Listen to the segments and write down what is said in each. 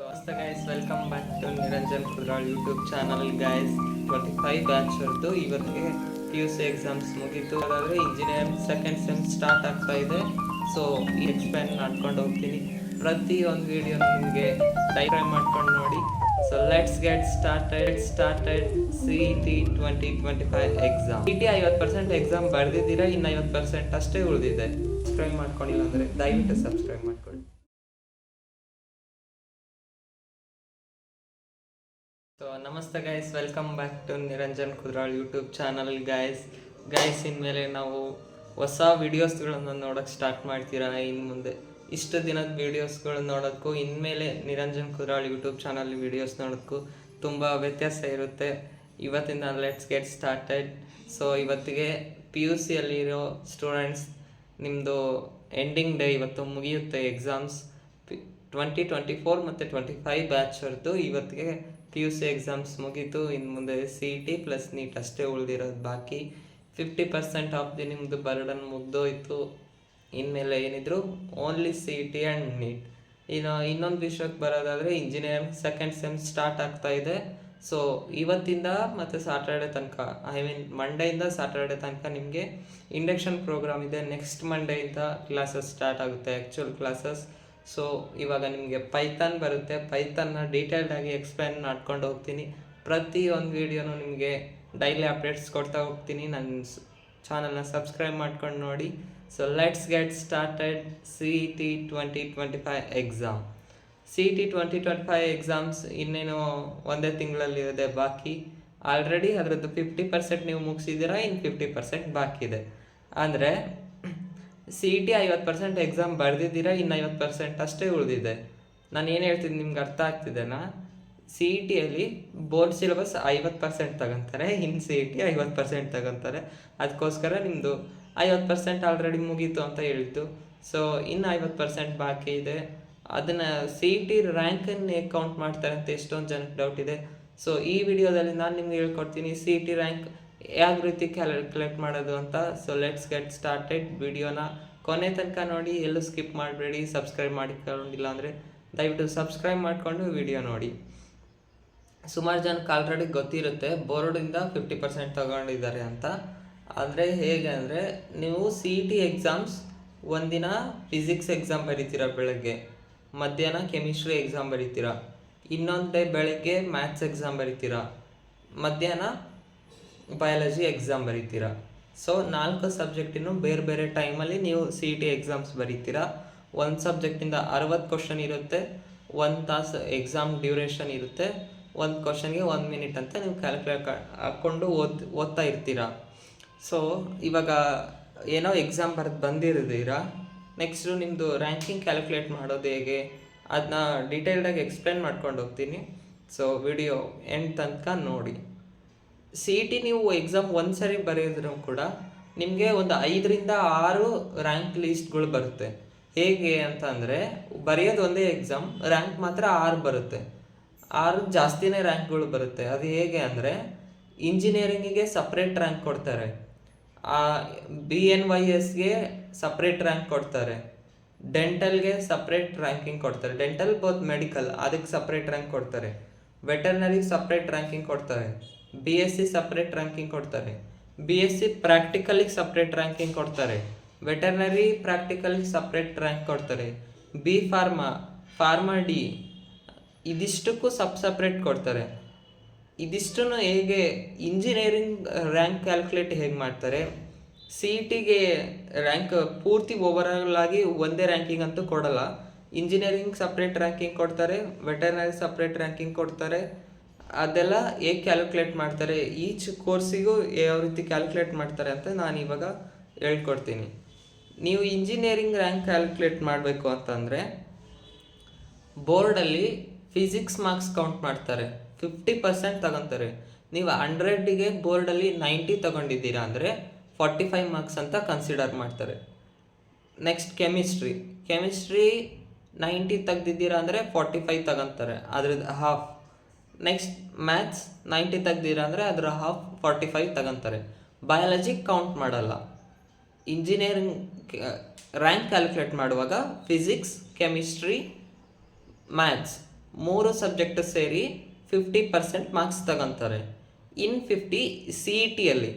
ನಮಸ್ತೆ guys welcome back to Niranjan Kudral YouTube channel guys twenty five batch ಅವ್ರದ್ದು ಇವತ್ತಿಗೆ P U C exams ಮುಗೀತು. ಹಾಗಾದರೆ engineering second sem start ಆಗ್ತಾ ಇದೆ. ಸೊ ಈ ಎಕ್ಸ್ಪ್ಲೇನ್ ಮಾಡ್ಕೊಂಡು ಹೋಗ್ತೀನಿ. ಪ್ರತಿ ಒಂದು ವಿಡಿಯೋ ನಿಮಗೆ ಡೈಗ್ರಾಮ್ ಮಾಡ್ಕೊಂಡು ನೋಡಿ. So let's get started started C T twenty twenty five exam C T ಐವತ್ತು ಪರ್ಸೆಂಟ್ ಎಕ್ಸಾಮ್ ಬರೆದಿದ್ದೀರಾ? ಇನ್ನು ಐವತ್ತು ಪರ್ಸೆಂಟ್ ಅಷ್ಟೇ ಉಳಿದಿದೆ. ಸಬ್ಸ್ಕ್ರೈಬ್ ಮಾಡ್ಕೊಂಡಿಲ್ಲ ಅಂದರೆ ದಯವಿಟ್ಟು ಸಬ್ಸ್ಕ್ರೈಬ್ ಮಾಡ್ಕೊಳ್ಳಿ. ನಮಸ್ತೆ guys welcome back to Niranjan Kudral YouTube channel guys guys ಇನ್ಮೇಲೆ ನಾವು ಹೊಸ ವೀಡಿಯೋಸ್ಗಳನ್ನು ನೋಡೋಕ್ಕೆ ಸ್ಟಾರ್ಟ್ ಮಾಡ್ತೀರಾ ಇನ್ನು ಮುಂದೆ? ಇಷ್ಟು ದಿನದ ವೀಡಿಯೋಸ್ಗಳು ನೋಡೋಕ್ಕೂ ಇನ್ಮೇಲೆ Niranjan Kudral YouTube channel videos ನೋಡೋದಕ್ಕೂ ತುಂಬ ವ್ಯತ್ಯಾಸ ಇರುತ್ತೆ. ಇವತ್ತಿಂದ ಲೆಟ್ಸ್ ಗೆಟ್ ಸ್ಟಾರ್ಟೆಡ್ ಸೊ ಇವತ್ತಿಗೆ ಪಿ ಯು ಸಿಯಲ್ಲಿರೋ ಸ್ಟೂಡೆಂಟ್ಸ್ ನಿಮ್ಮದು ಎಂಡಿಂಗ್ ಡೇ ಇವತ್ತು ಮುಗಿಯುತ್ತೆ ಎಕ್ಸಾಮ್ಸ್ ಟ್ವೆಂಟಿ ಟ್ವೆಂಟಿ ಫೋರ್ ಮತ್ತು ಟ್ವೆಂಟಿ ಫೈವ್ ಬ್ಯಾಚ್ ಇವತ್ತಿಗೆ ಪಿ ಯು ಸಿ ಎಕ್ಸಾಮ್ಸ್ ಮುಗೀತು ಇನ್ನು ಮುಂದೆ C E T plus NEET ಅಷ್ಟೇ ಉಳಿದಿರೋದು ಬಾಕಿ. ಫಿಫ್ಟಿ ಪರ್ಸೆಂಟ್ ಆಫ್ ದಿ ನಿಮ್ಮದು ಬರ್ಡನ್ ಮುಗ್ದೋಯ್ತು. ಇನ್ಮೇಲೆ ಏನಿದ್ರು only C E T and NEET ಇನ್ನು ಇನ್ನೊಂದು ವಿಷಯಕ್ಕೆ ಬರೋದಾದರೆ ಇಂಜಿನಿಯರಿಂಗ್ ಸೆಕೆಂಡ್ ಸೆಮ್ ಸ್ಟಾರ್ಟ್ ಆಗ್ತಾ ಇದೆ. ಸೊ ಇವತ್ತಿಂದ ಮತ್ತು ಸಾಟರ್ಡೆ ತನಕ ಐ ಮೀನ್ ಮಂಡೆಯಿಂದ ಸಾಟರ್ಡೆ ತನಕ ನಿಮಗೆ ಇಂಡಕ್ಷನ್ ಪ್ರೋಗ್ರಾಮ್ ಇದೆ. ನೆಕ್ಸ್ಟ್ ಮಂಡೆಯಿಂದ ಕ್ಲಾಸಸ್ ಸ್ಟಾರ್ಟ್ ಆಗುತ್ತೆ ಆ್ಯಕ್ಚುಯಲ್ ಕ್ಲಾಸಸ್ ಸೊ ಇವಾಗ ನಿಮಗೆ ಪೈಥಾನ್ ಬರುತ್ತೆ. ಪೈಥಾನ್ನ ಡೀಟೇಲ್ಡಾಗಿ ಎಕ್ಸ್ಪ್ಲೈನ್ ಮಾಡ್ಕೊಂಡು ಹೋಗ್ತೀನಿ. ಪ್ರತಿ ಒಂದು ವೀಡಿಯೋನು ನಿಮಗೆ ಡೈಲಿ ಅಪ್ಡೇಟ್ಸ್ ಕೊಡ್ತಾ ಹೋಗ್ತೀನಿ. ನನ್ನ ಚಾನಲ್ನ ಸಬ್ಸ್ಕ್ರೈಬ್ ಮಾಡ್ಕೊಂಡು ನೋಡಿ. So let's get started C T twenty twenty five exam C T twenty twenty five exams ಇನ್ನೇನು ಒಂದೇ ತಿಂಗಳಲ್ಲಿದೆ ಬಾಕಿ. ಆಲ್ರೆಡಿ ಅದರದ್ದು ಫಿಫ್ಟಿ ಪರ್ಸೆಂಟ್ ನೀವು ಮುಗಿಸಿದ್ದೀರಾ ಇನ್ನು ಫಿಫ್ಟಿ ಪರ್ಸೆಂಟ್ ಬಾಕಿ ಇದೆ ಅಂದರೆ ಸಿ ಇ ಟಿ ಐವತ್ತು ಪರ್ಸೆಂಟ್ ಎಕ್ಸಾಮ್ ಬರೆದಿದ್ದೀರಾ? ಇನ್ನು ಐವತ್ತು ಪರ್ಸೆಂಟ್ ಅಷ್ಟೇ ಉಳಿದಿದೆ. ನಾನು ಏನು ಹೇಳ್ತೀನಿ, ನಿಮ್ಗೆ ಅರ್ಥ ಆಗ್ತಿದೆನಾ? ಸಿ ಇ ಟಿಯಲ್ಲಿ ಬೋರ್ಡ್ ಸಿಲೆಬಸ್ ಐವತ್ತು ಪರ್ಸೆಂಟ್ ತಗೊಂತಾರೆ ಇನ್ನು ಸಿ ಇ ಟಿ ಐವತ್ತು ಪರ್ಸೆಂಟ್ ತಗೊಂತಾರೆ. ಅದಕ್ಕೋಸ್ಕರ ನಿಮ್ಮದು ಐವತ್ತು ಪರ್ಸೆಂಟ್ ಆಲ್ರೆಡಿ ಮುಗೀತು ಅಂತ ಹೇಳಿತು. ಸೊ ಇನ್ನು ಐವತ್ತು ಪರ್ಸೆಂಟ್ ಬಾಕಿ ಇದೆ. ಅದನ್ನು ಸಿ ಇ ಟಿ ರ್ಯಾಂಕನ್ನು ಹೇಗೆ ಕೌಂಟ್ ಮಾಡ್ತಾರೆ ಅಂತ ಎಷ್ಟೊಂದು ಜನಕ್ಕೆ ಡೌಟ್ ಇದೆ. ಸೊ ಈ ವಿಡಿಯೋದಲ್ಲಿ ನಾನು ನಿಮ್ಗೆ ಹೇಳ್ಕೊಡ್ತೀನಿ ಸಿ ಇ ಟಿ ರ್ಯಾಂಕ್ ಯಾವ ರೀತಿ ಕ್ಯಾಲ್ಕುಲೇಟ್ ಮಾಡೋದು ಅಂತ? ಸೊ ಲೆಟ್ಸ್ ಗೆಟ್ ಸ್ಟಾರ್ಟೆಡ್ ವಿಡಿಯೋನ ಕೊನೆ ತನಕ ನೋಡಿ, ಎಲ್ಲೂ ಸ್ಕಿಪ್ ಮಾಡಬೇಡಿ ಸಬ್ಸ್ಕ್ರೈಬ್ ಮಾಡಿಕೊಂಡಿಲ್ಲ ಅಂದರೆ ದಯವಿಟ್ಟು ಸಬ್ಸ್ಕ್ರೈಬ್ ಮಾಡಿಕೊಂಡು ವಿಡಿಯೋ ನೋಡಿ. ಸುಮಾರು ಜನಕ್ಕೆ ಆಲ್ರೆಡಿ ಗೊತ್ತಿರುತ್ತೆ ಬೋರ್ಡಿಂದ ಫಿಫ್ಟಿ ಪರ್ಸೆಂಟ್ ತಗೊಂಡಿದ್ದಾರೆ ಅಂತ. ಆದರೆ ಹೇಗೆ ಅಂದರೆ, ನೀವು ಸಿ ಇ ಟಿ ಎಕ್ಸಾಮ್ಸ್ ಒಂದಿನ ಫಿಸಿಕ್ಸ್ ಎಕ್ಸಾಮ್ ಬರೀತೀರ ಬೆಳಗ್ಗೆ, ಮಧ್ಯಾಹ್ನ ಕೆಮಿಸ್ಟ್ರಿ ಎಕ್ಸಾಮ್ ಬರೀತೀರ, ಇನ್ನೊಂದು ಡೇ ಬೆಳಗ್ಗೆ ಮ್ಯಾಥ್ಸ್ ಎಕ್ಸಾಮ್ ಬರೀತೀರ, ಮಧ್ಯಾಹ್ನ ಬಯಾಲಜಿ ಎಕ್ಸಾಮ್ ಬರೀತೀರಾ? ಸೊ ನಾಲ್ಕು ಸಬ್ಜೆಕ್ಟಿನೂ ಬೇರೆ ಬೇರೆ ಟೈಮಲ್ಲಿ ನೀವು ಸಿ ಇ ಟಿ ಎಕ್ಸಾಮ್ಸ್ ಬರೀತೀರಾ? ಒಂದು ಸಬ್ಜೆಕ್ಟಿಂದ ಅರವತ್ತು ಕ್ವಶನ್ ಇರುತ್ತೆ, ಒಂದು ತಾಸು ಎಕ್ಸಾಮ್ ಡ್ಯೂರೇಷನ್ ಇರುತ್ತೆ, ಒಂದು ಕ್ವಶನ್ಗೆ ಒಂದು ಮಿನಿಟ್ ಅಂತ ನೀವು ಕ್ಯಾಲ್ಕುಲೇಟ್ ಹಾಕ್ಕೊಂಡು ಓದ್, ಓದ್ತಾ ಇರ್ತೀರಾ? ಸೊ ಇವಾಗ ಏನೋ ಎಕ್ಸಾಮ್ ಬರೆದು ಬಂದಿರಿದ್ದೀರಾ ನೆಕ್ಸ್ಟು ನಿಮ್ಮದು ರ್ಯಾಂಕಿಂಗ್ ಕ್ಯಾಲ್ಕುಲೇಟ್ ಮಾಡೋದು ಹೇಗೆ? ಅದನ್ನ ಡೀಟೇಲ್ಡಾಗಿ ಎಕ್ಸ್ಪ್ಲೇನ್ ಮಾಡ್ಕೊಂಡು ಹೋಗ್ತೀನಿ. ಸೊ ವಿಡಿಯೋ ಎಂಡ್ ತನಕ ನೋಡಿ. ಸಿ ಇ ಟಿ ನೀವು ಎಕ್ಸಾಮ್ ಒಂದು ಸರಿ ಬರೆಯೋದ್ರೂ ಕೂಡ ನಿಮಗೆ ಒಂದು ಐದರಿಂದ ಆರು ರ್ಯಾಂಕ್ ಲೀಸ್ಟ್ಗಳು ಬರುತ್ತೆ. ಹೇಗೆ ಅಂತ ಅಂದರೆ ಬರೆಯೋದು ಒಂದೇ ಎಕ್ಸಾಮ್ ರ್ಯಾಂಕ್ ಮಾತ್ರ ಆರು ಬರುತ್ತೆ. ಆರು ಜಾಸ್ತಿನೇ ರ್ಯಾಂಕ್ಗಳು ಬರುತ್ತೆ. ಅದು ಹೇಗೆ ಅಂದರೆ ಇಂಜಿನಿಯರಿಂಗಿಗೆ ಸಪ್ರೇಟ್ ರ್ಯಾಂಕ್ ಕೊಡ್ತಾರೆ. ಬಿ ಎನ್ ವೈ ಎಸ್ಗೆ ಸಪ್ರೇಟ್ ರ್ಯಾಂಕ್ ಕೊಡ್ತಾರೆ. ಡೆಂಟಲ್ಗೆ ಸಪ್ರೇಟ್ ರ್ಯಾಂಕಿಂಗ್ ಕೊಡ್ತಾರೆ. ಡೆಂಟಲ್ ಬೋತ್ ಮೆಡಿಕಲ್ ಅದಕ್ಕೆ ಸಪ್ರೇಟ್ ರ್ಯಾಂಕ್ ಕೊಡ್ತಾರೆ. ವೆಟರ್ನರಿಗೆ ಸಪ್ರೇಟ್ ರ್ಯಾಂಕಿಂಗ್ ಕೊಡ್ತಾರೆ. B S C separate ranking ಕೊಡ್ತಾರೆ. ಬಿ ಎಸ್ ಸಿ ಪ್ರಾಕ್ಟಿಕಲಿಗೆ ಸಪ್ರೇಟ್ ರ್ಯಾಂಕಿಂಗ್ ಕೊಡ್ತಾರೆ. ವೆಟರ್ನರಿ ಪ್ರಾಕ್ಟಿಕಲಿಗೆ ಸಪ್ರೇಟ್ ರ್ಯಾಂಕ್ ಕೊಡ್ತಾರೆ. ಬಿ ಫಾರ್ಮಾ ಫಾರ್ಮಾ ಡಿ ಇದಿಷ್ಟಕ್ಕೂ ಸಬ್ ಸಪ್ರೇಟ್ ಕೊಡ್ತಾರೆ. ಇದಿಷ್ಟು ಹೇಗೆ ಇಂಜಿನಿಯರಿಂಗ್ ರ್ಯಾಂಕ್ ಕ್ಯಾಲ್ಕುಲೇಟ್ ಹೇಗೆ ಮಾಡ್ತಾರೆ? ಸಿ ಇ ಟಿಗೆ ರ್ಯಾಂಕ್ ಪೂರ್ತಿ ಓವರಾಲ್ ಆಗಿ ಒಂದೇ ರ್ಯಾಂಕಿಂಗ್ ಅಂತೂ ಕೊಡಲ್ಲ. ಇಂಜಿನಿಯರಿಂಗ್ ಸಪ್ರೇಟ್ ರ್ಯಾಂಕಿಂಗ್ ಕೊಡ್ತಾರೆ ವೆಟರ್ನರಿ ಸಪ್ರೇಟ್ ರ್ಯಾಂಕಿಂಗ್ ಕೊಡ್ತಾರೆ. ಅದೆಲ್ಲ ಹೇಗೆ ಕ್ಯಾಲ್ಕುಲೇಟ್ ಮಾಡ್ತಾರೆ? ಈಚ್ ಕೋರ್ಸಿಗೂ ಯಾವ ರೀತಿ ಕ್ಯಾಲ್ಕುಲೇಟ್ ಮಾಡ್ತಾರೆ ಅಂತ ನಾನು ಇವಾಗ ಹೇಳ್ಕೊಡ್ತೀನಿ. ನೀವು ಇಂಜಿನಿಯರಿಂಗ್ ರ್ಯಾಂಕ್ ಕ್ಯಾಲ್ಕುಲೇಟ್ ಮಾಡಬೇಕು ಅಂತಂದರೆ ಬೋರ್ಡಲ್ಲಿ ಫಿಸಿಕ್ಸ್ ಮಾರ್ಕ್ಸ್ ಕೌಂಟ್ ಮಾಡ್ತಾರೆ. ಫಿಫ್ಟಿ ಪರ್ಸೆಂಟ್ ತಗೊತಾರೆ. ನೀವು ಹಂಡ್ರೆಡ್ಗೆ ಬೋರ್ಡಲ್ಲಿ ನೈಂಟಿ ತಗೊಂಡಿದ್ದೀರಾ ಅಂದರೆ ಫಾರ್ಟಿ ಫೈವ್ ಮಾರ್ಕ್ಸ್ ಅಂತ ಕನ್ಸಿಡರ್ ಮಾಡ್ತಾರೆ. ನೆಕ್ಸ್ಟ್ ಕೆಮಿಸ್ಟ್ರಿ ಕೆಮಿಸ್ಟ್ರಿ ನೈಂಟಿ ತೆಗ್ದಿದ್ದೀರಾ ಅಂದರೆ ಫಾರ್ಟಿ ಫೈವ್ ತಗೊಂತಾರೆ. ಅದ್ರದ್ದು ಹಾಫ್ ನೆಕ್ಸ್ಟ್ ಮ್ಯಾಥ್ಸ್ ನೈಂಟಿ ತೆಗ್ದಿರಾ ಅಂದರೆ ಅದರ ಹಾಫ್ ಫಾರ್ಟಿ ಫೈವ್ ತಗೊಂತಾರೆ. ಬಯಾಲಜಿ ಕೌಂಟ್ ಮಾಡಲ್ಲ. ಇಂಜಿನಿಯರಿಂಗ್ ರ್ಯಾಂಕ್ ಕ್ಯಾಲ್ಕುಲೇಟ್ ಮಾಡುವಾಗ ಫಿಸಿಕ್ಸ್ ಕೆಮಿಸ್ಟ್ರಿ ಮ್ಯಾಥ್ಸ್ ಮೂರು ಸಬ್ಜೆಕ್ಟ್ ಸೇರಿ ಫಿಫ್ಟಿ ಪರ್ಸೆಂಟ್ ಮಾರ್ಕ್ಸ್ ತಗೊಂತಾರೆ. ಇನ್ ಫಿಫ್ಟಿ ಸಿ ಇ ಟಿಯಲ್ಲಿ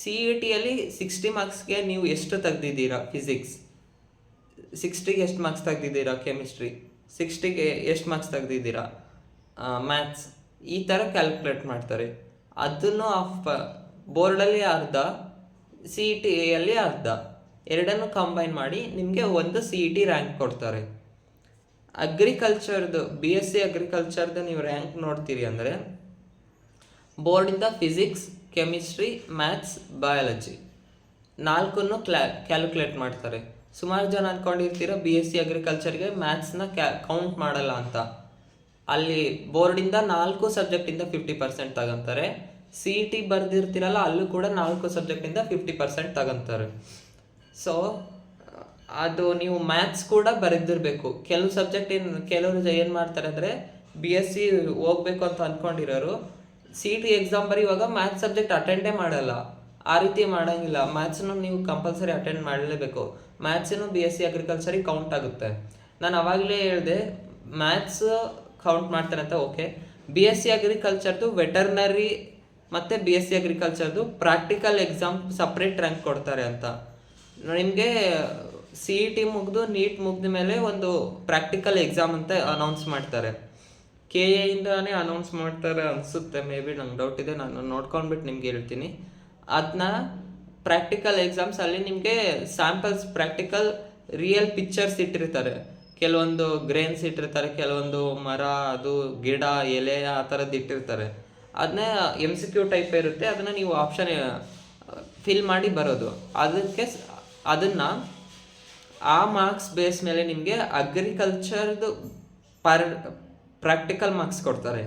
ಸಿ ಇ ಟಿಯಲ್ಲಿ ಸಿಕ್ಸ್ಟಿ ಮಾರ್ಕ್ಸ್ಗೆ ನೀವು ಎಷ್ಟು ತೆಗ್ದಿದ್ದೀರಾ ಫಿಸಿಕ್ಸ್ ಸಿಕ್ಸ್ಟಿಗೆ ಎಷ್ಟು ಮಾರ್ಕ್ಸ್ ತೆಗ್ದಿದ್ದೀರಾ ಕೆಮಿಸ್ಟ್ರಿ ಸಿಕ್ಸ್ಟಿಗೆ ಎಷ್ಟು ಮಾರ್ಕ್ಸ್ ತೆಗ್ದಿದ್ದೀರಾ? ಮ್ಯಾಥ್ಸ್ ಈ ಥರ ಕ್ಯಾಲ್ಕುಲೇಟ್ ಮಾಡ್ತಾರೆ. ಅದನ್ನು ಆಫ್ ಬೋರ್ಡಲ್ಲಿ ಅರ್ಧ ಸಿ ಇ ಟಿಯಲ್ಲಿ ಅರ್ಧ. ಎರಡನ್ನು ಕಂಬೈನ್ ಮಾಡಿ ನಿಮಗೆ ಒಂದು ಸಿ ಇ ಟಿ ರ್ಯಾಂಕ್ ಕೊಡ್ತಾರೆ. ಅಗ್ರಿಕಲ್ಚರ್ದು ಬಿ ಎಸ್ ಸಿ ಅಗ್ರಿಕಲ್ಚರ್ದು ನೀವು ರ್ಯಾಂಕ್ ನೋಡ್ತೀರಿ ಅಂದರೆ ಬೋರ್ಡಿಂದ ಫಿಸಿಕ್ಸ್ ಕೆಮಿಸ್ಟ್ರಿ ಮ್ಯಾಥ್ಸ್ ಬಯಾಲಜಿ ನಾಲ್ಕನ್ನು ಕ್ಲಾ ಕ್ಯಾಲ್ಕುಲೇಟ್ ಮಾಡ್ತಾರೆ. ಸುಮಾರು ಜನ ಅಂದ್ಕೊಂಡಿರ್ತೀರ ಬಿ ಎಸ್ ಸಿ ಅಗ್ರಿಕಲ್ಚರ್ಗೆ ಮ್ಯಾಥ್ಸ್ನ ಕ್ಯಾ ಕೌಂಟ್ ಮಾಡಲ್ಲ ಅಂತ. ಅಲ್ಲಿ ಬೋರ್ಡಿಂದ ನಾಲ್ಕು ಸಬ್ಜೆಕ್ಟಿಂದ ಫಿಫ್ಟಿ ಪರ್ಸೆಂಟ್ ತಗೊಂತಾರೆ. ಸಿ ಇ ಟಿ ಬರೆದಿರ್ತೀರಲ್ಲ, ಅಲ್ಲೂ ಕೂಡ ನಾಲ್ಕು ಸಬ್ಜೆಕ್ಟಿಂದ ಫಿಫ್ಟಿ ಪರ್ಸೆಂಟ್ ತಗೊಂತಾರೆ. ಸೊ ಅದು ನೀವು ಮ್ಯಾಥ್ಸ್ ಕೂಡ ಬರೆದಿರಬೇಕು. ಕೆಲವು ಸಬ್ಜೆಕ್ಟ್ ಏನು, ಕೆಲವರು ಏನು ಮಾಡ್ತಾರೆ ಅಂದರೆ ಬಿ ಎಸ್ ಸಿ ಹೋಗ್ಬೇಕು ಅಂತ ಅಂದ್ಕೊಂಡಿರೋರು ಸಿ ಟಿ ಎಕ್ಸಾಮ್ ಬರೆಯುವಾಗ ಮ್ಯಾಥ್ಸ್ ಸಬ್ಜೆಕ್ಟ್ ಅಟೆಂಡೇ ಮಾಡಲ್ಲ. ಆ ರೀತಿ ಮಾಡೋಂಗಿಲ್ಲ. ಮ್ಯಾಥ್ಸನ್ನು ನೀವು ಕಂಪಲ್ಸರಿ ಅಟೆಂಡ್ ಮಾಡಲೇಬೇಕು. ಮ್ಯಾಥ್ಸನ್ನು ಬಿ ಎಸ್ ಸಿ ಅಗ್ರಿಕಲ್ಚರಿಗೆ ಕೌಂಟ್ ಆಗುತ್ತೆ. ನಾನು ಅವಾಗಲೇ ಹೇಳಿದೆ ಮ್ಯಾಥ್ಸ್ ಕೌಂಟ್ ಮಾಡ್ತಾರೆ ಅಂತ ಓಕೆ ಬಿ ಎಸ್ ಸಿ ಅಗ್ರಿಕಲ್ಚರ್ದು ವೆಟರ್ನರಿ ಮತ್ತು ಬಿ ಎಸ್ ಸಿ ಅಗ್ರಿಕಲ್ಚರ್ದು ಪ್ರಾಕ್ಟಿಕಲ್ ಎಕ್ಸಾಮ್ ಸಪ್ರೇಟ್ ರ್ಯಾಂಕ್ ಕೊಡ್ತಾರೆ ಅಂತ. ನಿಮಗೆ ಸಿ ಇ ಟಿ ಮುಗಿದು ನೀಟ್ ಮುಗಿದ ಮೇಲೆ ಒಂದು ಪ್ರಾಕ್ಟಿಕಲ್ ಎಕ್ಸಾಮ್ ಅಂತ ಅನೌನ್ಸ್ ಮಾಡ್ತಾರೆ. ಕೆ ಎಯಿಂದಾನೇ ಅನೌನ್ಸ್ ಮಾಡ್ತಾರೆ ಅನಿಸುತ್ತೆ ಮೇ ಬಿ ನಂಗೆ ಡೌಟ್ ಇದೆ, ನಾನು ನೋಡ್ಕೊಂಡ್ಬಿಟ್ಟು ನಿಮ್ಗೆ ಹೇಳ್ತೀನಿ. ಅದನ್ನ ಪ್ರಾಕ್ಟಿಕಲ್ ಎಕ್ಸಾಮ್ಸ್ ಅಲ್ಲಿ ನಿಮಗೆ ಸ್ಯಾಂಪಲ್ಸ್ ಪ್ರಾಕ್ಟಿಕಲ್ ರಿಯಲ್ ಪಿಕ್ಚರ್ಸ್ ಇಟ್ಟಿರ್ತಾರೆ. ಕೆಲವೊಂದು ಗ್ರೇನ್ಸ್ ಇಟ್ಟಿರ್ತಾರೆ, ಕೆಲವೊಂದು ಮರ, ಅದು ಗಿಡ, ಎಲೆ ಆ ಥರದ್ದು ಇಟ್ಟಿರ್ತಾರೆ. ಅದನ್ನ ಎಂ ಸಿ ಕ್ಯೂ ಟೈಪ್ ಇರುತ್ತೆ ಅದನ್ನು ನೀವು ಆಪ್ಷನ್ ಫಿಲ್ ಮಾಡಿ ಬರೋದು. ಅದಕ್ಕೆ ಅದನ್ನು ಆ ಮಾರ್ಕ್ಸ್ ಬೇಸ್ ಮೇಲೆ ನಿಮಗೆ ಅಗ್ರಿಕಲ್ಚರ್ದು ಪರ್ ಪ್ರಾಕ್ಟಿಕಲ್ ಮಾರ್ಕ್ಸ್ ಕೊಡ್ತಾರೆ.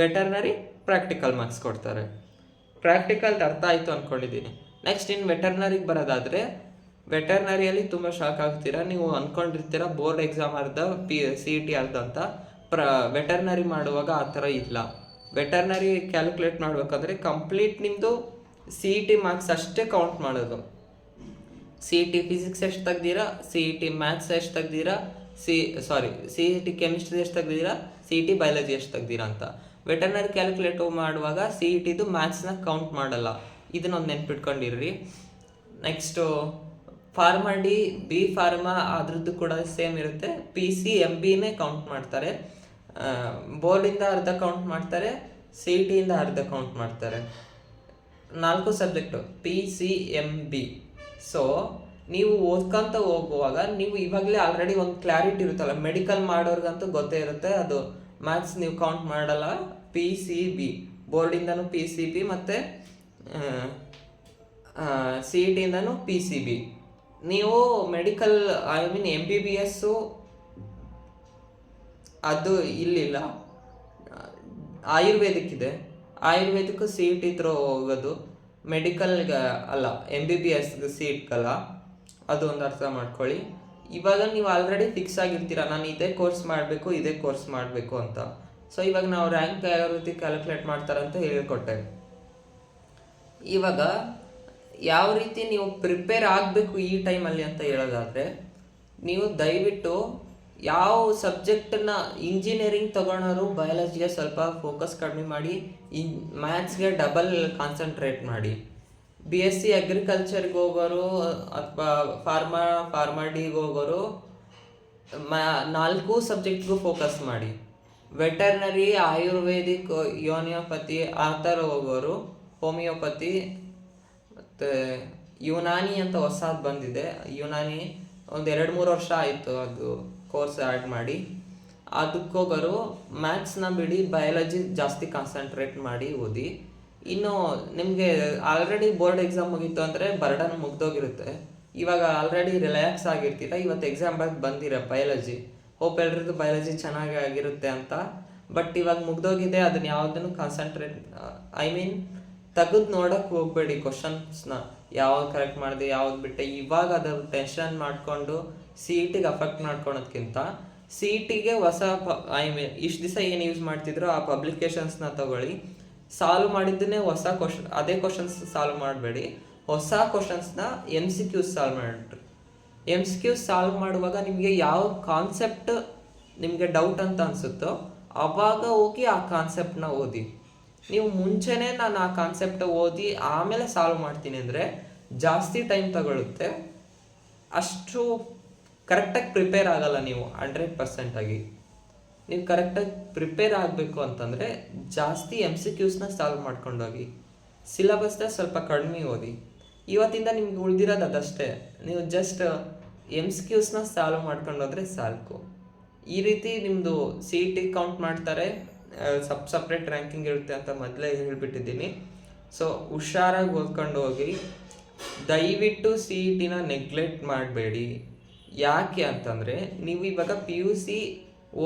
ವೆಟರ್ನರಿ ಪ್ರಾಕ್ಟಿಕಲ್ ಮಾರ್ಕ್ಸ್ ಕೊಡ್ತಾರೆ. ಪ್ರಾಕ್ಟಿಕಲ್ ಅರ್ಥ ಆಯಿತು ಅಂದ್ಕೊಂಡಿದ್ದೀನಿ ನೆಕ್ಸ್ಟ್ ಇನ್ನು ವೆಟರ್ನರಿಗೆ ಬರೋದಾದರೆ ವೆಟರ್ನರಿಯಲ್ಲಿ ತುಂಬ ಶಾಕ್ ಆಗ್ತೀರಾ? ನೀವು ಅಂದ್ಕೊಂಡಿರ್ತೀರ ಬೋರ್ಡ್ ಎಕ್ಸಾಮ್ ಅರ್ಧ ಪಿ ಸಿ ಇ ಟಿ ಅರ್ಧ ಅಂತ? ಪ್ರ ವೆಟರ್ನರಿ ಮಾಡುವಾಗ ಆ ಥರ ಇಲ್ಲ. ವೆಟರ್ನರಿ ಕ್ಯಾಲ್ಕುಲೇಟ್ ಮಾಡಬೇಕಂದ್ರೆ ಕಂಪ್ಲೀಟ್ ನಿಮ್ಮದು ಸಿ ಇ ಟಿ ಮಾರ್ಕ್ಸ್ ಅಷ್ಟೇ ಕೌಂಟ್ ಮಾಡೋದು. ಸಿ ಇ ಟಿ ಫಿಸಿಕ್ಸ್ ಎಷ್ಟು ತೆಗ್ದೀರಾ? ಸಿ ಇ ಟಿ ಮ್ಯಾಥ್ಸ್ ಎಷ್ಟು ತೆಗ್ದೀರಾ? C sorry C E T chemistry ಎಷ್ಟು ತೆಗ್ದಿರಾ? ಸಿ ಇ ಟಿ ಬಯಾಲಜಿ ಎಷ್ಟು ತೆಗ್ದೀರಾ ಅಂತ. ವೆಟರ್ನರಿ ಕ್ಯಾಲ್ಕುಲೇಟ್ ಮಾಡುವಾಗ ಸಿ ಇ ಟಿದು ಮ್ಯಾಥ್ಸ್ನ ಕೌಂಟ್ ಮಾಡಲ್ಲ. ಇದನ್ನೊಂದು ನೆನ್ಪಿಟ್ಕೊಂಡಿರ್ರಿ. Next pharma D B pharma ಅದ್ರದ್ದು ಕೂಡ ಸೇಮ್ ಇರುತ್ತೆ. ಪಿ ಸಿ ಎಂ ಬಿನೇ ಕೌಂಟ್ ಮಾಡ್ತಾರೆ. ಬೋರ್ಡಿಂದ ಅರ್ಧ ಕೌಂಟ್ ಮಾಡ್ತಾರೆ ಸಿ ಟಿಯಿಂದ ಅರ್ಧ ಕೌಂಟ್ ಮಾಡ್ತಾರೆ. ನಾಲ್ಕು subject P C M B so ನೀವು ಓದ್ಕೊಂತ ಹೋಗುವಾಗ ನೀವು ಇವಾಗಲೇ ಆಲ್ರೆಡಿ ಒಂದು ಕ್ಲಾರಿಟಿ ಇರುತ್ತಲ್ಲ ಮೆಡಿಕಲ್ ಮಾಡೋರ್ಗಂತೂ ಗೊತ್ತೇ ಇರುತ್ತೆ. ಅದು ಮ್ಯಾಥ್ಸ್ ನೀವು ಕೌಂಟ್ ಮಾಡಲ್ಲ. ಪಿ ಸಿ ಬಿ ಬೋರ್ಡಿಂದನೂ ಪಿ ಸಿ ಬಿ ಮತ್ತು ಸಿ ಇ ಟಿಯಿಂದನೂ ಪಿ ಸಿ ಬಿ ನೀವು medical I mean M B B S ಅದು ಇಲ್ಲಿಲ್ಲ. ಆಯುರ್ವೇದಿಕ್ ಇದೆ ಆಯುರ್ವೇದಿಕ್ ಸೀಟ್ ಇದ್ರು ಹೋಗೋದು. ಮೆಡಿಕಲ್ಗೆ ಅಲ್ಲ ಎಂ ಬಿ ಬಿ ಎಸ್ಗೆ ಸೀಟ್ಗಲ್ಲ ಅದು ಒಂದು ಅರ್ಥ ಮಾಡ್ಕೊಳ್ಳಿ. ಇವಾಗ ನೀವು ಆಲ್ರೆಡಿ ಫಿಕ್ಸ್ ಆಗಿರ್ತೀರ, ನಾನು ಇದೇ ಕೋರ್ಸ್ ಮಾಡಬೇಕು, ಇದೇ ಕೋರ್ಸ್ ಮಾಡಬೇಕು ಅಂತ. ಸೊ ಇವಾಗ ನಾವು ರ್ಯಾಂಕ್ ಯಾವ ರೀತಿ ಕ್ಯಾಲ್ಕುಲೇಟ್ ಮಾಡ್ತಾರಂತ ಹೇಳ್ಕೊಟ್ಟೆ. ಇವಾಗ ಯಾವ ರೀತಿ ನೀವು ಪ್ರಿಪೇರ್ ಆಗಬೇಕು ಈ ಟೈಮಲ್ಲಿ ಅಂತ ಹೇಳೋದಾದರೆ, ನೀವು ದಯವಿಟ್ಟು ಯಾವ ಸಬ್ಜೆಕ್ಟನ್ನ ಇಂಜಿನಿಯರಿಂಗ್ ತಗೊಳೋರು ಬಯಾಲಜಿಗೆ ಸ್ವಲ್ಪ ಫೋಕಸ್ ಕಡಿಮೆ ಮಾಡಿ ಇನ್ ಮ್ಯಾಥ್ಸ್ಗೆ ಡಬಲ್ ಕಾನ್ಸಂಟ್ರೇಟ್ ಮಾಡಿ. ಬಿ ಎಸ್ ಸಿ ಅಗ್ರಿಕಲ್ಚರ್ಗೆ ಹೋಗೋರು, ಅಥವಾ ಫಾರ್ಮಾ ಫಾರ್ಮಾಡಿಗೆ ಹೋಗೋರು ಮ್ಯಾ ನಾಲ್ಕು ಸಬ್ಜೆಕ್ಟ್ಗೂ ಫೋಕಸ್ ಮಾಡಿ. ವೆಟರ್ನರಿ ಆಯುರ್ವೇದಿಕ್ ಯೋನಿಯೋಪತಿ ಆ ಥರ ಹೋಗೋರು ಹೋಮಿಯೋಪತಿ ಮತ್ತು ಯುನಾನಿ ಅಂತ ಹೊಸದು ಬಂದಿದೆ. ಯುನಾನಿ ಒಂದು ಎರಡು ಮೂರು ವರ್ಷ ಆಯಿತು ಅದು ಕೋರ್ಸ್ ಆ್ಯಡ್ ಮಾಡಿ. ಅದಕ್ಕೆ ಹೋಗೋರು ಮ್ಯಾಥ್ಸ್ನ ಬಿಡಿ, ಬಯಾಲಜಿ ಜಾಸ್ತಿ ಕಾನ್ಸಂಟ್ರೇಟ್ ಮಾಡಿ ಓದಿ. ಇನ್ನು ನಿಮಗೆ ಆಲ್ರೆಡಿ ಬೋರ್ಡ್ ಎಕ್ಸಾಮ್ ಮುಗೀತು ಅಂದರೆ ಬರ್ಡನ್ ಮುಗ್ದೋಗಿರುತ್ತೆ. ಇವಾಗ ಆಲ್ರೆಡಿ ರಿಲ್ಯಾಕ್ಸ್ ಆಗಿರ್ತೀರ, ಇವತ್ತು ಎಕ್ಸಾಮ್ ಬಗ್ಗೆ ಬಂದಿರ ಬಯಾಲಜಿ. ಹೋಪ್ ಎಲ್ರಿಗೂ ಬಯಾಲಜಿ ಚೆನ್ನಾಗಿ ಆಗಿರುತ್ತೆ ಅಂತ. ಬಟ್ ಇವಾಗ ಮುಗ್ದೋಗಿದೆ ಅದನ್ನ ಯಾವುದನ್ನು ಕಾನ್ಸಂಟ್ರೇಟ್ ಐ ಮೀನ್ ತೆಗೆದು ನೋಡೋಕೆ ಹೋಗ್ಬೇಡಿ ಕ್ವಶನ್ಸ್ನ ಯಾವಾಗ ಕರೆಕ್ಟ್ ಮಾಡಿದೆ ಯಾವ್ದು ಬಿಟ್ಟೆ, ಇವಾಗ ಅದ್ರ ಟೆನ್ಷನ್ ಮಾಡಿಕೊಂಡು ಸಿ ಇ ಟಿಗೆ ಅಫೆಕ್ಟ್ ಮಾಡ್ಕೊಳೋದ್ಕಿಂತ ಸಿ ಇ ಹೊಸ ಐ ಮೀನ್ ಇಷ್ಟು ದಿವಸ ಏನು ಯೂಸ್ ಮಾಡ್ತಿದ್ರು ಆ ಪಬ್ಲಿಕೇಶನ್ಸ್ನ ತಗೊಳ್ಳಿ. ಸಾಲ್ವ್ ಮಾಡಿದ್ದನ್ನೇ ಹೊಸ ಕ್ವಶನ್ ಅದೇ ಕ್ವಶನ್ಸ್ ಸಾಲ್ವ್ ಮಾಡಬೇಡಿ. ಹೊಸ ಕ್ವಶನ್ಸ್ನ ಎಂ ಸಿ ಕ್ಯೂಸ್ ಸಾಲ್ವ್ ಮಾಡಿಬಿಟ್ರಿ ಎಂ ಸಿ ಕ್ಯೂಸ್ ಸಾಲ್ವ್ ಮಾಡುವಾಗ ನಿಮಗೆ ಯಾವ ಕಾನ್ಸೆಪ್ಟ್ ನಿಮಗೆ ಡೌಟ್ ಅಂತ ಅನಿಸುತ್ತೋ, ಅವಾಗ ಹೋಗಿ ಆ ಕಾನ್ಸೆಪ್ಟನ್ನ ಓದಿ. ನೀವು ಮುಂಚೆನೇ ನಾನು ಆ ಕಾನ್ಸೆಪ್ಟ್ ಓದಿ ಆಮೇಲೆ ಸಾಲ್ವ್ ಮಾಡ್ತೀನಿ ಅಂದರೆ ಜಾಸ್ತಿ ಟೈಮ್ ತಗೊಳುತ್ತೆ. ಅಷ್ಟು ಕರೆಕ್ಟಾಗಿ ಪ್ರಿಪೇರ್ ಆಗಲ್ಲ ನೀವು ಹಂಡ್ರೆಡ್ ಪರ್ಸೆಂಟಾಗಿ ನೀವು ಕರೆಕ್ಟಾಗಿ ಪ್ರಿಪೇರ್ ಆಗಬೇಕು ಅಂತಂದರೆ ಜಾಸ್ತಿ ಎಂ ಸಿ ಕ್ಯೂಸ್ನ ಸಾಲ್ವ್ ಮಾಡ್ಕೊಂಡೋಗಿ ಸಿಲಬಸ್ನ ಸ್ವಲ್ಪ ಕಡಿಮೆ ಓದಿ. ಇವತ್ತಿಂದ ನಿಮ್ಗೆ ಉಳಿದಿರೋದು ಅದಷ್ಟೇ. ನೀವು ಜಸ್ಟ್ ಎಂ ಸಿ ಕ್ಯೂಸ್ನ ಸಾಲ್ವ್ ಮಾಡ್ಕೊಂಡೋದ್ರೆ ಸಾಕು ಈ ರೀತಿ ನಿಮ್ಮದು ಸಿ ಇ ಟಿ ಕೌಂಟ್ ಮಾಡ್ತಾರೆ ಸಬ್ ಸಪ್ರೇಟ್ ರ್ಯಾಂಕಿಂಗ್ ಇರುತ್ತೆ ಅಂತ ಮೊದಲೇ ಹೇಳಿಬಿಟ್ಟಿದ್ದೀನಿ. ಸೊ ಹುಷಾರಾಗಿ ಓದ್ಕೊಂಡು ಹೋಗಿ. ದಯವಿಟ್ಟು ಸಿ ಇ ಟಿನ ನೆಗ್ಲೆಕ್ಟ್ ಮಾಡಬೇಡಿ. ಯಾಕೆ ಅಂತಂದರೆ, ನೀವು ಇವಾಗ ಪಿ ಯು ಸಿ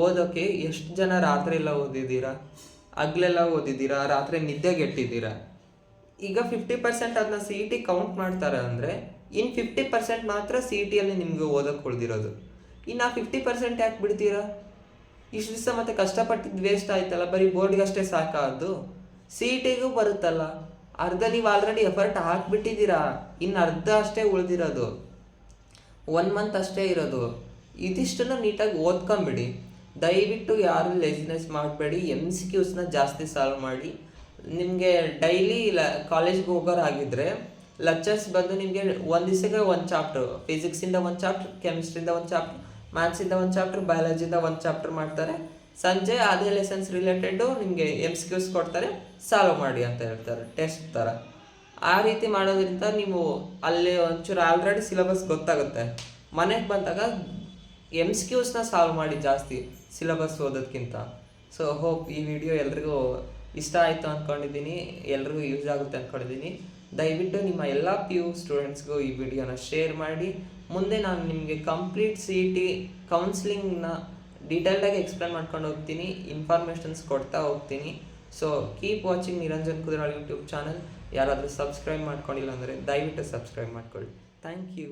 ಓದೋಕ್ಕೆ ಎಷ್ಟು ಜನ ರಾತ್ರಿ ಎಲ್ಲ ಓದಿದ್ದೀರಾ? ಹಗ್ಲೆಲ್ಲ ಓದಿದ್ದೀರಾ? ರಾತ್ರಿ ನಿದ್ದೆಗೆಟ್ಟಿದ್ದೀರಾ ಈಗ ಫಿಫ್ಟಿ ಪರ್ಸೆಂಟ್ ಅದನ್ನ ಸಿ ಇ ಟಿ ಕೌಂಟ್ ಮಾಡ್ತಾರೆ ಅಂದರೆ ಇನ್ನು ಫಿಫ್ಟಿ ಪರ್ಸೆಂಟ್ ಮಾತ್ರ ಸಿ ಇ ಟಿಯಲ್ಲಿ ನಿಮಗೆ ಓದೋಕೆ ಉಳಿದಿರೋದು. ಇನ್ನು ಆ ಫಿಫ್ಟಿ ಪರ್ಸೆಂಟ್ ಯಾಕೆ ಬಿಡ್ತೀರಾ? ಇಷ್ಟು ದಿವಸ ಮತ್ತೆ ಕಷ್ಟಪಟ್ಟಿದ್ದು ವೇಸ್ಟ್ ಆಯ್ತಲ್ಲ, ಬರೀ ಬೋರ್ಡ್ಗಷ್ಟೇ ಸಾಕಾದ್ದು? ಸಿ ಇ ಟಿಗೂ ಬರುತ್ತಲ್ಲ. ಅರ್ಧ ನೀವು ಆಲ್ರೆಡಿ ಎಫರ್ಟ್ ಹಾಕ್ಬಿಟ್ಟಿದ್ದೀರಾ. ಇನ್ನು ಅರ್ಧ ಅಷ್ಟೇ ಉಳಿದಿರೋದು. ಒನ್ ಮಂತ್ ಅಷ್ಟೇ ಇರೋದು. ಇದಿಷ್ಟನ್ನು ನೀಟಾಗಿ ಓದ್ಕೊಂಬಿಡಿ. ದಯವಿಟ್ಟು ಯಾರು ಲೆಸಿನೆಸ್ ಮಾಡಬೇಡಿ. ಎಂ ಸಿ ಕ್ಯೂಸ್ನ ಜಾಸ್ತಿ ಸಾಲ್ವ್ ಮಾಡಿ. ನಿಮಗೆ ಡೈಲಿ ಲ ಕಾಲೇಜ್ಗೆ ಹೋಗೋರಾಗಿದ್ದರೆ ಲೆಕ್ಚರ್ಸ್ ಬಂದು ನಿಮಗೆ ಒಂದು ದಿವಸಕ್ಕೆ ಒಂದು ಚಾಪ್ಟ್ರು ಫಿಸಿಕ್ಸಿಂದ ಒಂದು ಚಾಪ್ಟ್ರ್ ಕೆಮಿಸ್ಟ್ರಿಂದ ಒಂದು ಚಾಪ್ಟ್ರ್ ಮ್ಯಾಥ್ಸಿಂದ ಒಂದು ಚಾಪ್ಟರ್ ಬಯಾಲಜಿಯಿಂದ ಒಂದು ಚಾಪ್ಟರ್ ಮಾಡ್ತಾರೆ. ಸಂಜೆ ಅದೇ ಲೆಸನ್ಸ್ ರಿಲೇಟೆಡು ನಿಮಗೆ ಎಂ ಸಿ ಕ್ಯೂಸ್ ಕೊಡ್ತಾರೆ. ಸಾಲ್ವ್ ಮಾಡಿ ಅಂತ ಹೇಳ್ತಾರೆ ಟೆಸ್ಟ್ ಥರ ಆ ರೀತಿ ಮಾಡೋದ್ರಿಂದ ನೀವು ಅಲ್ಲಿ ಒಂಚೂರು ಆಲ್ರೆಡಿ ಸಿಲೆಬಸ್ ಗೊತ್ತಾಗುತ್ತೆ. ಮನೆಗೆ ಬಂದಾಗ ಎಂ ಸಿ ಕ್ಯೂಸ್ನ ಸಾಲ್ವ್ ಮಾಡಿ ಜಾಸ್ತಿ ಸಿಲೆಬಸ್ ಓದೋದಕ್ಕಿಂತ ಸೊ ಹೋಪ್ ಈ ವಿಡಿಯೋ ಎಲ್ರಿಗೂ ಇಷ್ಟ ಆಯಿತು ಅಂದ್ಕೊಂಡಿದ್ದೀನಿ ಎಲ್ರಿಗೂ ಯೂಸ್ ಆಗುತ್ತೆ ಅಂದ್ಕೊಂಡಿದ್ದೀನಿ ದಯವಿಟ್ಟು ನಿಮ್ಮ ಎಲ್ಲ ಪಿ ಯು ಸ್ಟೂಡೆಂಟ್ಸ್ಗೂ ಈ ವಿಡಿಯೋನ ಶೇರ್ ಮಾಡಿ. ಮುಂದೆ ನಾನು ನಿಮಗೆ ಕಂಪ್ಲೀಟ್ ಸಿ ಇ ಟಿ ಕೌನ್ಸಿಲಿಂಗ್ನ ಡೀಟೇಲ್ಡಾಗಿ ಎಕ್ಸ್ಪ್ಲೇನ್ ಮಾಡ್ಕೊಂಡು ಹೋಗ್ತೀನಿ ಇನ್ಫಾರ್ಮೇಷನ್ಸ್ ಕೊಡ್ತಾ ಹೋಗ್ತೀನಿ. So keep watching Niranjan Kudral YouTube channel ಯಾರಾದರೂ ಸಬ್ಸ್ಕ್ರೈಬ್ ಮಾಡ್ಕೊಂಡಿಲ್ಲ ಅಂದರೆ ದಯವಿಟ್ಟು ಸಬ್ಸ್ಕ್ರೈಬ್ ಮಾಡ್ಕೊಳ್ಳಿ. Thank you